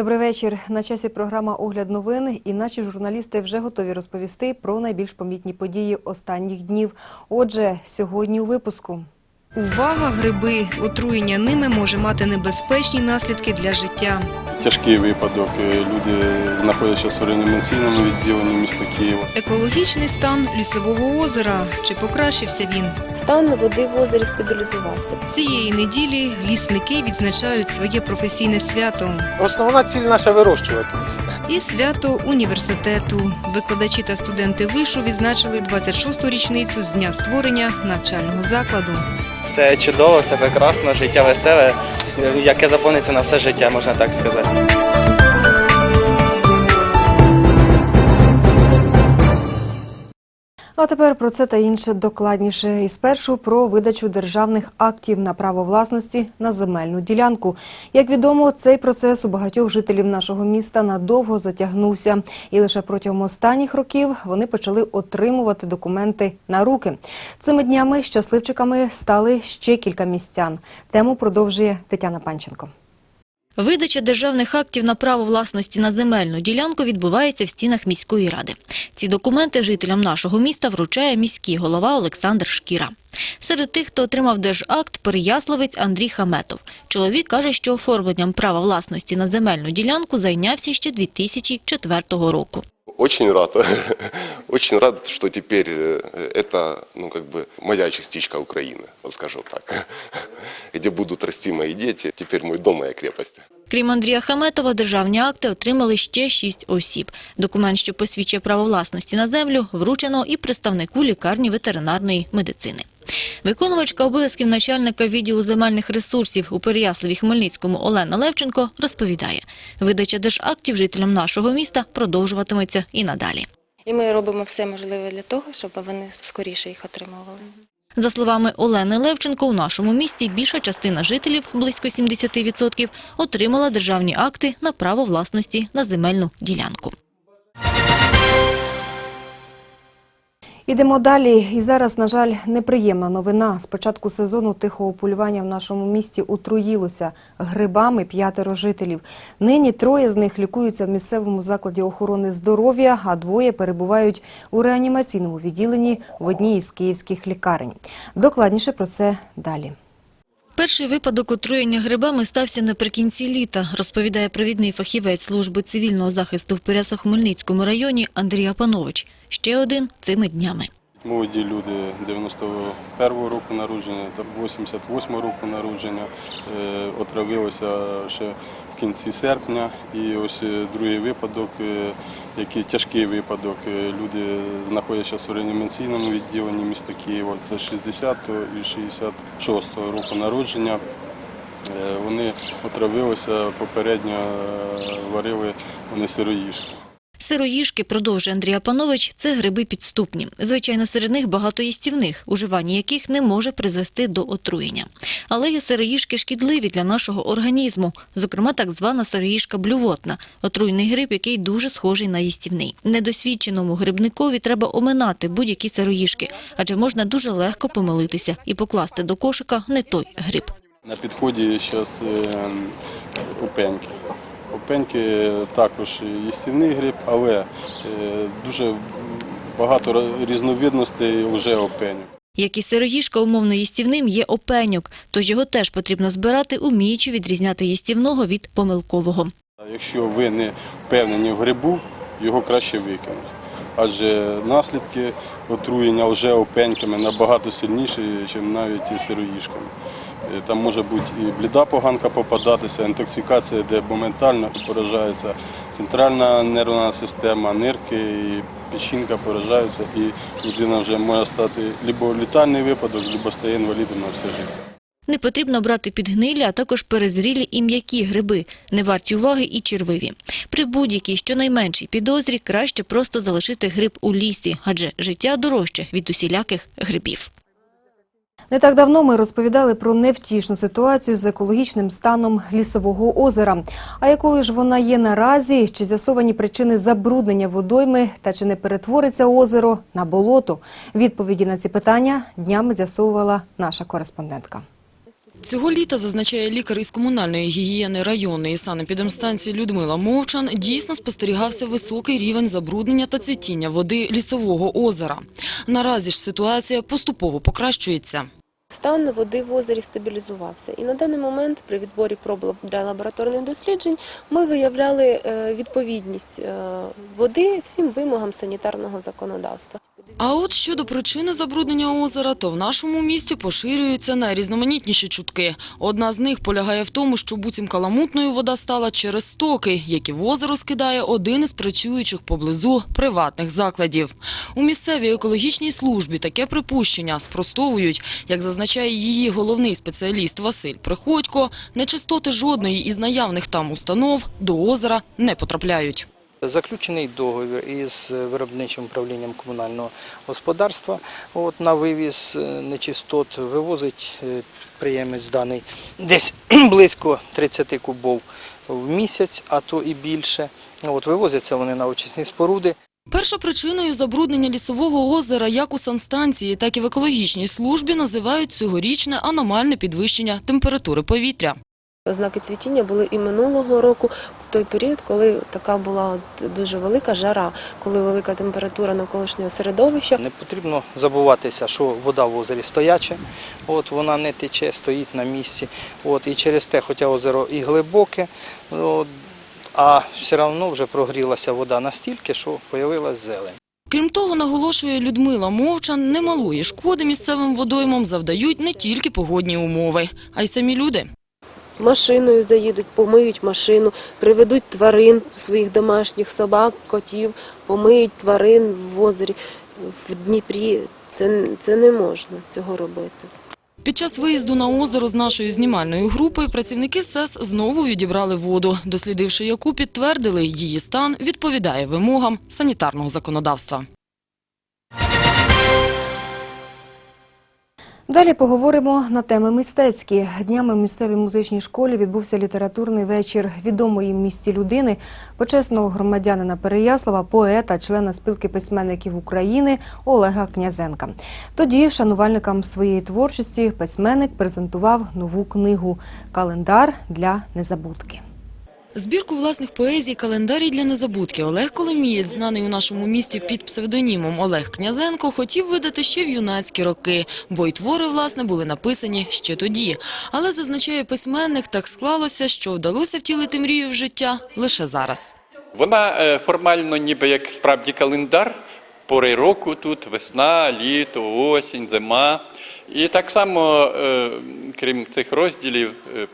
Добрий вечір. На часі програма Огляд новин і наші журналісти вже готові розповісти про найбільш помітні події останніх днів. Отже, сьогодні у випуску. Увага, гриби! Отруєння ними може мати небезпечні наслідки для життя. Тяжкий випадок. Е, Люди знаходяться в реанімаційному відділенні міста Києва. Екологічний стан лісового озера. Чи покращився він? Стан води в озері стабілізувався. Цієї неділі лісники відзначають своє професійне свято. Основна ціль наша вирощувати ліс. І свято університету. Викладачі та студенти вишу відзначили 26-ту річницю з дня створення навчального закладу. Все чудово, все прекрасно, життя веселе, яке заповниться на все життя, можна так сказати. А тепер про це та інше докладніше. І спершу про видачу державних актів на право власності на земельну ділянку. Як відомо, цей процес у багатьох жителів нашого міста надовго затягнувся, і лише протягом останніх років вони почали отримувати документи на руки. Цими днями щасливчиками стали ще кілька містян. Тему продовжує Тетяна Панченко. Видача державних актів на право власності на земельну ділянку відбувається в стінах міської ради. Ці документи жителям нашого міста вручає міський голова Олександр Шкіра. Серед тих, хто отримав держакт, переяславець Андрій Хаметов. Чоловік каже, що оформленням права власності на земельну ділянку зайнявся ще 2004 року. Очень рад. Очень рад, что теперь э, это, ну, как бы, моя частичка Украины, вот скажем так. Где будут расти мои дети. Теперь мой дом, моя крепость. Крім Андрія Хаметова, державні акти отримали ще шість осіб. Документ, що посвідчує право власності на землю, вручено і представнику лікарні ветеринарної медицини. Виконувачка обов'язків начальника відділу земельних ресурсів у Переяславі Хмельницькому Олена Левченко розповідає, видача держактів жителям нашого міста продовжуватиметься і надалі. І ми робимо все можливе для того, щоб вони скоріше їх отримували. За словами Олени Левченко, у нашому місті більша частина жителів, близько 70%, отримала державні акти на право власності на земельну ділянку. Ідемо далі. І зараз, на жаль, неприємна новина. З початку сезону тихого полювання в нашому місті отруїлося грибами п'ятеро жителів. Нині троє з них лікуються в місцевому закладі охорони здоров'я, а двоє перебувають у реанімаційному відділенні в одній із київських лікарень. Докладніше про це далі. Перший випадок отруєння грибами стався наприкінці літа, розповідає провідний фахівець служби цивільного захисту в Переяслав-Хмельницькому районі Андрій Апанович. Ще один цими днями. Молоді люди 91-го року народження та 88-го року народження е, отравилися ще в кінці серпня. І ось е, другий випадок, е, який тяжкий випадок. Люди знаходяться в реанімаційному відділенні міста Києва. Це 60-го і 66-го року народження. Вони отравилися попередньо, варили вони сироїжки. Сироїжки, продовжує Андрій Апанович, це гриби підступні. Звичайно, серед них багато їстівних, уживання яких не може призвести до отруєння. Але є сироїжки шкідливі для нашого організму, зокрема так звана сироїжка блювотна, отруйний гриб, який дуже схожий на їстівний. Недосвідченому грибникові треба оминати будь-які сироїжки, адже можна дуже легко помилитися і покласти до кошика не той гриб. На підході зараз опеньки. Опеньки також їстівний гриб, але е, дуже багато різновидностей вже опеню. Як і сироїжка умовно їстівним є опеньок, тож його теж потрібно збирати, уміючи відрізняти їстівного від помилкового. Якщо ви не впевнені в грибу, його краще викинути. Адже наслідки отруєння вже опеньками набагато сильніші, ніж навіть і сироїжками. Е, Там може бути і бліда поганка попадатися, інтоксикація, де моментально поражається центральна нервна система, нирки, і печінка поражаються, і людина вже може стати либо літальний випадок, або стає інвалідом на все життя. Не потрібно брати підгнилі, а також перезрілі і м'які гриби, не варті уваги і червиві. При будь-якій щонайменшій підозрі краще просто залишити гриб у лісі, адже життя дорожче від усіляких грибів. Не так давно ми розповідали про невтішну ситуацію з екологічним станом лісового озера. А якою ж вона є наразі? Чи з'ясовані причини забруднення водойми та чи не перетвориться озеро на болото? Відповіді на ці питання днями з'ясовувала наша кореспондентка. Цього літа, зазначає лікар із комунальної гігієни районної санепідемстанції Людмила Мовчан, дійсно спостерігався високий рівень забруднення та цвітіння води лісового озера. Наразі ж ситуація поступово покращується. Стан води в озері стабілізувався. І на даний момент при відборі проб для лабораторних досліджень ми виявляли е, відповідність е, води всім вимогам санітарного законодавства. А от щодо причини забруднення озера, то в нашому місті поширюються найрізноманітніші чутки. Одна з них полягає в тому, що буцім каламутною вода стала через стоки, які в озеро скидає один із працюючих поблизу приватних закладів. У місцевій екологічній службі таке припущення спростовують, як зазначає її головний спеціаліст Василь Приходько, нечистоти жодної із наявних там установ до озера не потрапляють. Заключений договір із виробничим управлінням комунального господарства от, на вивіз е, нечистот вивозить е, підприємець даний десь близько 30 кубов в місяць, а то і більше. От, вивозяться вони на очисні споруди. Першопричиною забруднення лісового озера як у санстанції, так і в екологічній службі називають цьогорічне аномальне підвищення температури повітря. Ознаки цвітіння були і минулого року, в той період, коли така була дуже велика жара, коли велика температура навколишнього середовища. Не потрібно забуватися, що вода в озері стояча, от, вона не тече, стоїть на місці. От, і через те, хоча озеро і глибоке, от, а все одно вже прогрілася вода настільки, що з'явилася зелень. Крім того, наголошує Людмила Мовчан, немалої шкоди місцевим водоймам завдають не тільки погодні умови, а й самі люди. Машиною заїдуть, помиють машину, приведуть тварин своїх домашніх собак, котів, помиють тварин в озері, в Дніпрі. Це, це не можна цього робити. Під час виїзду на озеро з нашою знімальною групою працівники СЕС знову відібрали воду. Дослідивши яку, підтвердили, її стан відповідає вимогам санітарного законодавства. Далі поговоримо на теми мистецькі. Днями в місцевій музичній школі відбувся літературний вечір відомої місті людини, почесного громадянина Переяслава, поета, члена спілки письменників України Олега Князенка. Тоді шанувальникам своєї творчості письменник презентував нову книгу Календар для незабудки. Збірку власних поезій «Календарій для незабудки» Олег Коломієць, знаний у нашому місті під псевдонімом Олег Князенко, хотів видати ще в юнацькі роки, бо й твори, власне, були написані ще тоді. Але, зазначає письменник, так склалося, що вдалося втілити мрію в життя лише зараз. Вона е, формально ніби як справді календар, пори року тут весна, літо, осінь, зима. І так само, е, крім цих розділів е,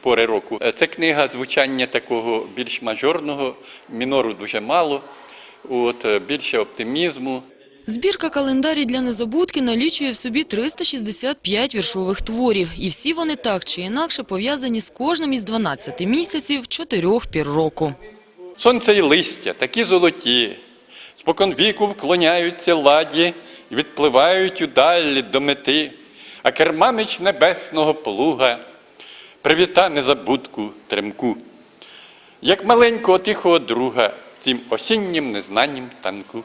пори року, е, це книга звучання такого більш мажорного, мінору дуже мало, от, е, більше оптимізму. Збірка «Календарі для незабудки» налічує в собі 365 віршових творів. І всі вони так чи інакше пов'язані з кожним із 12 місяців чотирьох пір року. Сонце і листя, такі золоті, спокон віку вклоняються ладі і відпливають удалі до мети, а керманич небесного плуга привіта незабудку тремку, як маленького тихого друга цим осіннім незнаннім танку.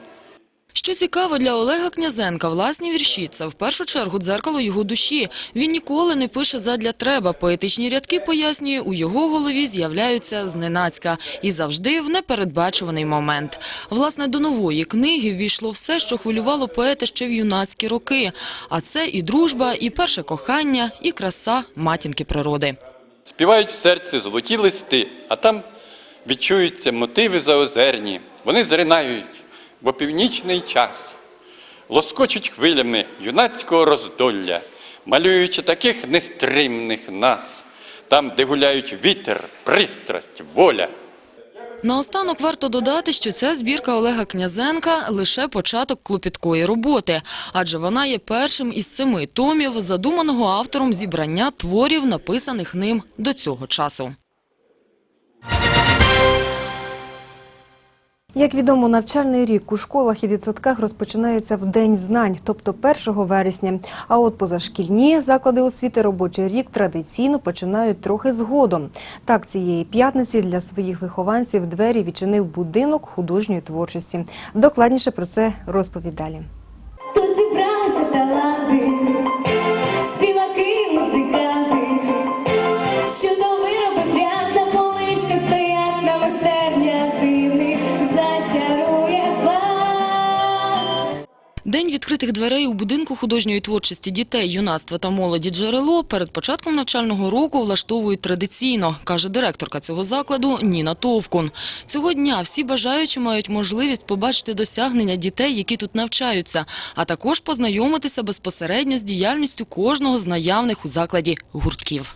Що цікаво для Олега Князенка, власні вірші – це в першу чергу дзеркало його душі. Він ніколи не пише задля треба. Поетичні рядки, пояснює, у його голові з'являються зненацька і завжди в непередбачуваний момент. Власне, до нової книги ввійшло все, що хвилювало поета ще в юнацькі роки. А це і дружба, і перше кохання, і краса матінки природи. Співають в серці золоті листи, а там відчуються мотиви заозерні. Вони зринають, бо північний час лоскочуть хвилями юнацького роздолля, малюючи таких нестримних нас, там, де гуляють вітер, пристрасть, воля. Наостанок варто додати, що ця збірка Олега Князенка – лише початок клопіткої роботи, адже вона є першим із семи томів, задуманого автором зібрання творів, написаних ним до цього часу. Як відомо, навчальний рік у школах і дитсадках розпочинається в День знань, тобто 1 вересня. А от позашкільні заклади освіти робочий рік традиційно починають трохи згодом. Так, цієї п'ятниці для своїх вихованців двері відчинив будинок художньої творчості. Докладніше про це розповідь далі. Відкритих дверей у будинку художньої творчості дітей, юнацтва та молоді «Джерело» перед початком навчального року влаштовують традиційно, каже директорка цього закладу Ніна Товкун. Цього дня всі бажаючі мають можливість побачити досягнення дітей, які тут навчаються, а також познайомитися безпосередньо з діяльністю кожного з наявних у закладі гуртків.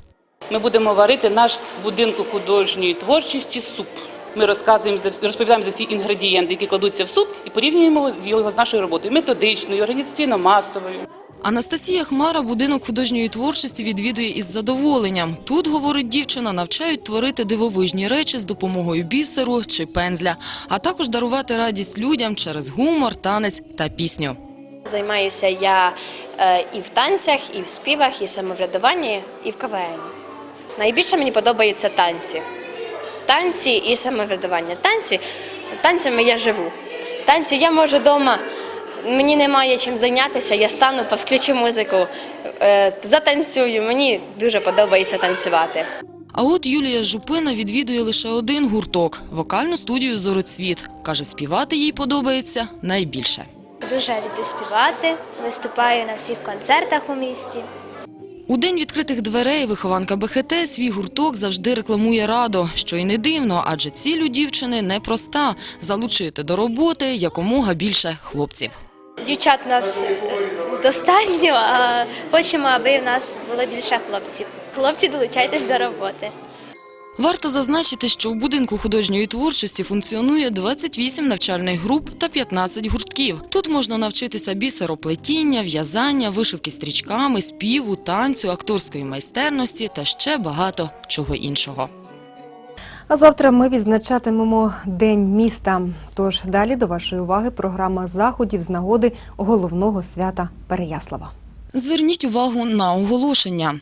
Ми будемо варити наш будинку художньої творчості суп. Ми розказуємо за всі- розповідаємо за всі інгредієнти, які кладуться в суп, і порівнюємо його з нашою роботою методичною, організаційно-масовою. Анастасія Хмара будинок художньої творчості відвідує із задоволенням. Тут, говорить дівчина, навчають творити дивовижні речі з допомогою бісеру чи пензля, а також дарувати радість людям через гумор, танець та пісню. Займаюся я е, і в танцях, і в співах, і в самоврядуванні, і в КВН. Найбільше мені подобаються танці. Танці і самоврядування. Танці, танцями я живу. Танці я можу вдома, мені немає чим зайнятися, я стану, включу музику, е, затанцюю. Мені дуже подобається танцювати. А от Юлія Жупина відвідує лише один гурток – вокальну студію «Зороцвіт». Каже, співати їй подобається найбільше. Дуже люблю співати, виступаю на всіх концертах у місті. У день відкритих дверей вихованка БХТ свій гурток завжди рекламує радо, що й не дивно, адже ціль у дівчини непроста – залучити до роботи якомога більше хлопців. Дівчат у нас достатньо, а хочемо, аби в нас було більше хлопців. Хлопці, долучайтесь до роботи. Варто зазначити, що у будинку художньої творчості функціонує 28 навчальних груп та 15 гуртків. Тут можна навчитися бісероплетіння, в'язання, вишивки стрічками, співу, танцю, акторської майстерності та ще багато чого іншого. А завтра ми відзначатимемо День міста. Тож далі до вашої уваги програма заходів з нагоди головного свята Переяслава. Зверніть увагу на оголошення.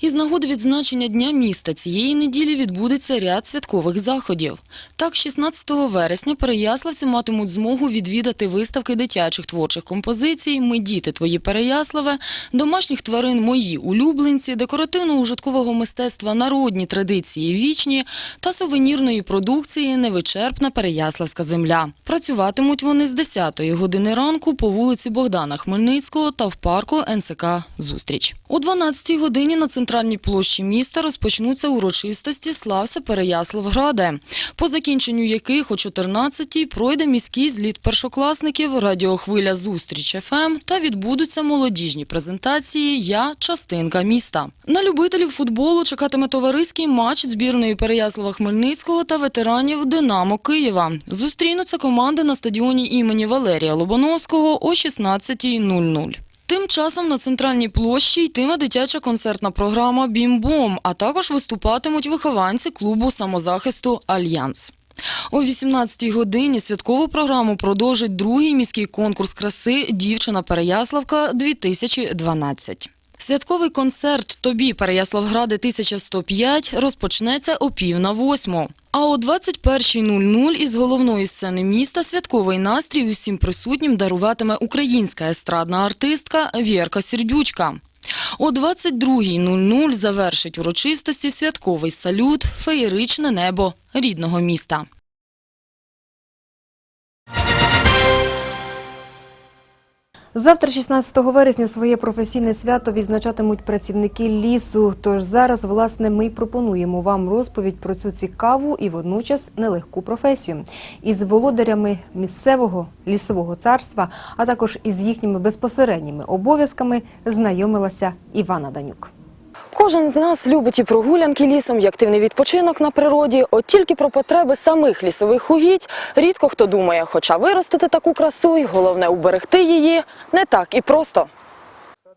Із нагоди відзначення Дня міста цієї неділі відбудеться ряд святкових заходів. Так, 16 вересня переяславці матимуть змогу відвідати виставки дитячих творчих композицій «Ми діти твої Переяславе», домашніх тварин «Мої улюбленці», декоративно-ужиткового мистецтва «Народні традиції вічні» та сувенірної продукції «Невичерпна Переяславська земля». Працюватимуть вони з 10 години ранку по вулиці Богдана Хмельницького та в парку НСК «Зустріч». О 12 годині на центральній площі міста розпочнуться урочистості «Слався Переяславграде», по закінченню яких о 14-й пройде міський зліт першокласників, радіохвиля «Зустріч ФМ» та відбудуться молодіжні презентації «Я – частинка міста». На любителів футболу чекатиме товариський матч збірної Переяслава-Хмельницького та ветеранів «Динамо Києва». Зустрінуться команди на стадіоні імені Валерія Лобановського о 16.00. Тим часом на центральній площі йтиме дитяча концертна програма «Бім-бом», а також виступатимуть вихованці клубу самозахисту «Альянс». О 18-й годині святкову програму продовжить другий міський конкурс краси «Дівчина Переяславка-2012». Святковий концерт «Тобі, Переяславгради 1105» розпочнеться о пів на восьму. А о 21.00 із головної сцени міста святковий настрій усім присутнім даруватиме українська естрадна артистка Вєрка Сердючка. О 22.00 завершить урочистості святковий салют «Феєричне небо рідного міста». Завтра, 16 вересня, своє професійне свято відзначатимуть працівники лісу. Тож зараз, власне, ми пропонуємо вам розповідь про цю цікаву і водночас нелегку професію. Із володарями місцевого лісового царства, а також із їхніми безпосередніми обов'язками знайомилася Івана Данюк. Кожен з нас любить і прогулянки лісом, і активний відпочинок на природі. От тільки про потреби самих лісових угідь рідко хто думає, хоча виростити таку красу, і головне уберегти її не так і просто.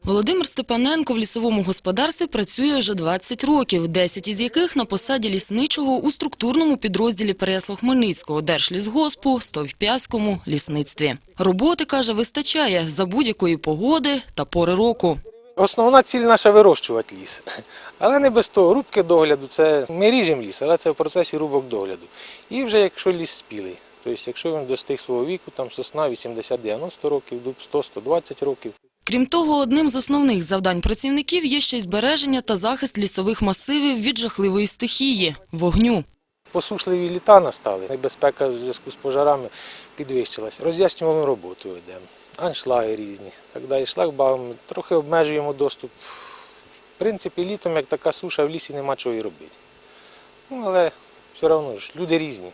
Володимир Степаненко в лісовому господарстві працює вже 20 років, 10 із яких на посаді лісничого у структурному підрозділі Переяслав-Хмельницького Держлісгоспу Стовп'яському лісництві. Роботи, каже, вистачає за будь-якої погоди та пори року. Основна ціль наша вирощувати ліс. Але не без того. Рубки догляду це ми ріжемо ліс, але це в процесі рубок догляду. І вже якщо ліс спілий, тобто якщо він достиг свого віку, там сосна 80-90 років, дуб 100-120 років. Крім того, одним з основних завдань працівників є ще й збереження та захист лісових масивів від жахливої стихії – вогню. Посушливі літа настали, небезпека в зв'язку з пожарами підвищилася. Роз'яснювальну роботу ведемо. Аншлаги різні. Так далі шлагбаум, трохи обмежуємо доступ. В принципі, літом, як така суша, в лісі нема чого і робити. Ну, але все одно ж, люди різні.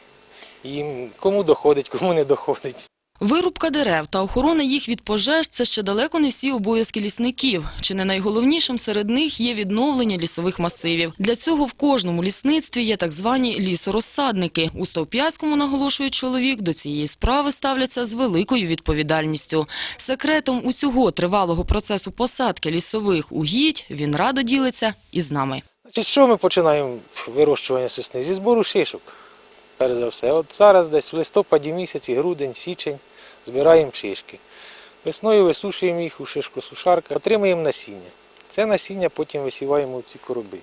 Їм кому доходить, кому не доходить. Вирубка дерев та охорона їх від пожеж – це ще далеко не всі обов'язки лісників. Чи не найголовнішим серед них є відновлення лісових масивів. Для цього в кожному лісництві є так звані лісорозсадники. У Стовп'яському, наголошує чоловік, до цієї справи ставляться з великою відповідальністю. Секретом усього тривалого процесу посадки лісових угідь він радо ділиться із нами. Значить, що ми починаємо вирощування сосни? Зі збору шишок, перш за все. От зараз десь в листопаді місяці, грудень, січень збираємо шишки. Весною висушуємо їх у шишкосушарка, отримуємо насіння. Це насіння потім висіваємо в ці короби.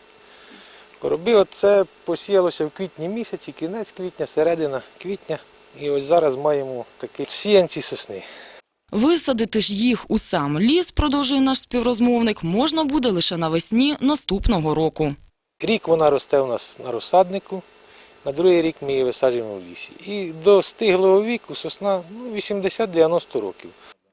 Короби оце посіялося в квітні місяці, кінець квітня, середина квітня. І ось зараз маємо такі сіянці сосни. Висадити ж їх у сам ліс, продовжує наш співрозмовник, можна буде лише навесні наступного року. Рік вона росте у нас на розсаднику, на другий рік ми її висаджуємо в лісі. І до стиглого віку сосна ну, 80-90 років.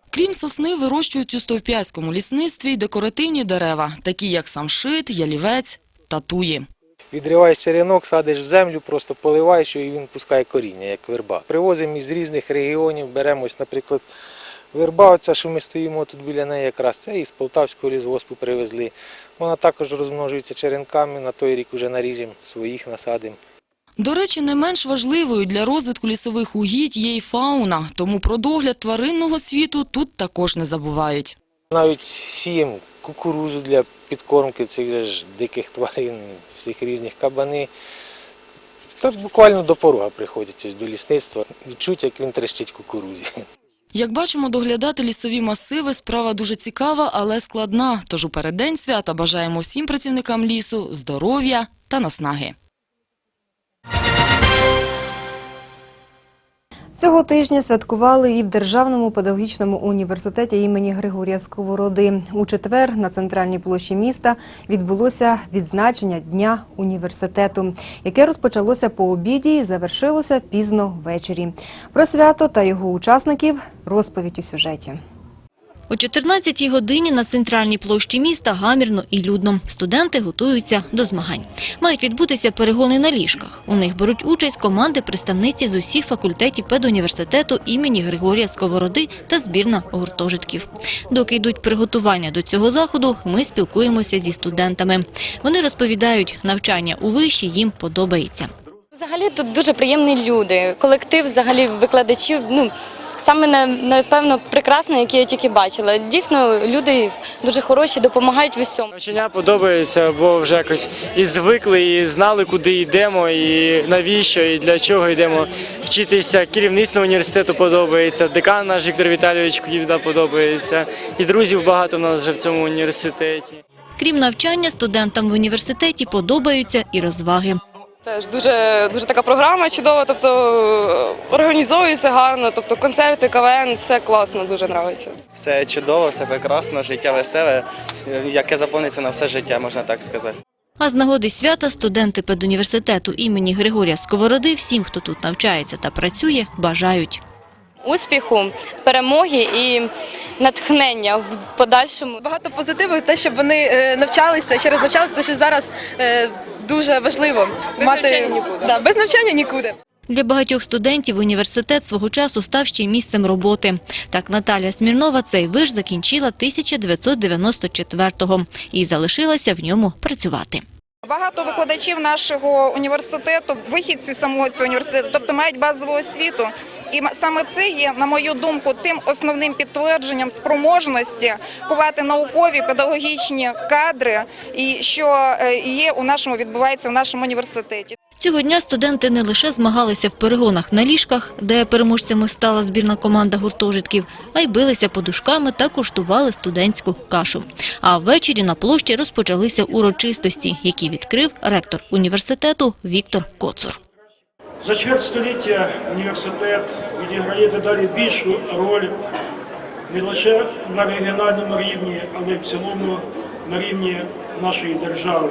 Крім сосни, вирощують у Стовп'яському лісництві й декоративні дерева, такі як самшит, ялівець та туї. Відриваєш черенок, садиш в землю, просто поливаєш і він пускає коріння, як верба. Привозимо із різних регіонів, беремось, наприклад, верба, оця, що ми стоїмо тут біля неї, якраз це із Полтавського лісгоспу привезли. Вона також розмножується черенками, на той рік вже наріжемо своїх, насадимо. До речі, не менш важливою для розвитку лісових угідь є й фауна, тому про догляд тваринного світу тут також не забувають. Навіть сіємо кукурузу для підкормки цих ж диких тварин, всіх різних кабани. Та буквально до порога приходять ось до лісництва, відчуть, як він трещить кукурузі. Як бачимо, доглядати лісові масиви – справа дуже цікава, але складна. Тож у переддень свята бажаємо всім працівникам лісу здоров'я та наснаги. Цього тижня святкували і в Державному педагогічному університеті імені Григорія Сковороди. У четвер на центральній площі міста відбулося відзначення Дня університету, яке розпочалося по обіді і завершилося пізно ввечері. Про свято та його учасників розповідь у сюжеті. О 14-й годині на центральній площі міста гамірно і людно. Студенти готуються до змагань. Мають відбутися перегони на ліжках. У них беруть участь команди представниці з усіх факультетів педуніверситету імені Григорія Сковороди та збірна гуртожитків. Доки йдуть приготування до цього заходу, ми спілкуємося зі студентами. Вони розповідають, навчання у виші їм подобається. Взагалі тут дуже приємні люди. Колектив взагалі викладачів, ну саме на- напевно прекрасний, який я тільки бачила. Дійсно, люди дуже хороші, допомагають в усьому. Навчання подобається, бо вже якось і звикли, і знали, куди йдемо, і навіщо, і для чого йдемо вчитися. Керівництво університету подобається, декан наш Віктор Віталійович Кудівда подобається, і друзів багато в нас вже в цьому університеті. Крім навчання, студентам в університеті подобаються і розваги. Теж дуже дуже така програма чудова, тобто е, організовується гарно, тобто концерти, КВН, все класно, дуже подобається. Все чудово, все прекрасно, життя веселе, яке заповниться на все життя, можна так сказати. А з нагоди свята студенти педуніверситету імені Григорія Сковороди всім, хто тут навчається та працює, бажають. Успіху, перемоги і натхнення в подальшому. Багато позитиву, те, щоб вони е, навчалися, ще раз навчалися, те, що зараз е, дуже важливо мати Да, без навчання нікуди. Для багатьох студентів університет свого часу став ще й місцем роботи. Так Наталя Смірнова цей виш закінчила 1994-го і залишилася в ньому працювати. Багато викладачів нашого університету, вихідці самого цього університету, тобто мають базову освіту. І саме це є, на мою думку, тим основним підтвердженням спроможності кувати наукові педагогічні кадри, і що е, є у нашому відбувається в нашому університеті. Цього дня студенти не лише змагалися в перегонах на ліжках, де переможцями стала збірна команда гуртожитків, а й билися подушками та куштували студентську кашу. А ввечері на площі розпочалися урочистості, які відкрив ректор університету Віктор Коцур. За чверть століття університет відіграє дедалі більшу роль не лише на регіональному рівні, але й в цілому на рівні нашої держави.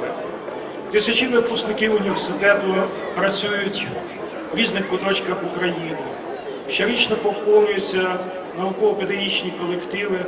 Тисячі випускників університету працюють в різних куточках України. Щорічно поповнюється науково-педагогічні колективи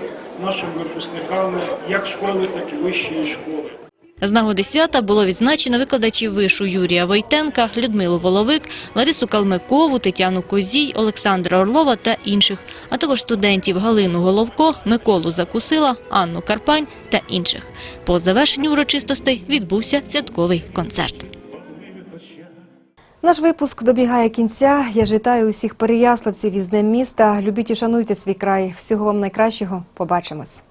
нашими випускниками як школи, так і вищої школи. З нагоди свята було відзначено викладачів вишу Юрія Войтенка, Людмилу Воловик, Ларису Калмикову, Тетяну Козій, Олександра Орлова та інших, а також студентів Галину Головко, Миколу Закусила, Анну Карпань та інших. По завершенню урочистостей відбувся святковий концерт. Наш випуск добігає кінця. Я ж вітаю усіх переяславців із Днем міста. Любіть і шануйте свій край. Всього вам найкращого. Побачимось.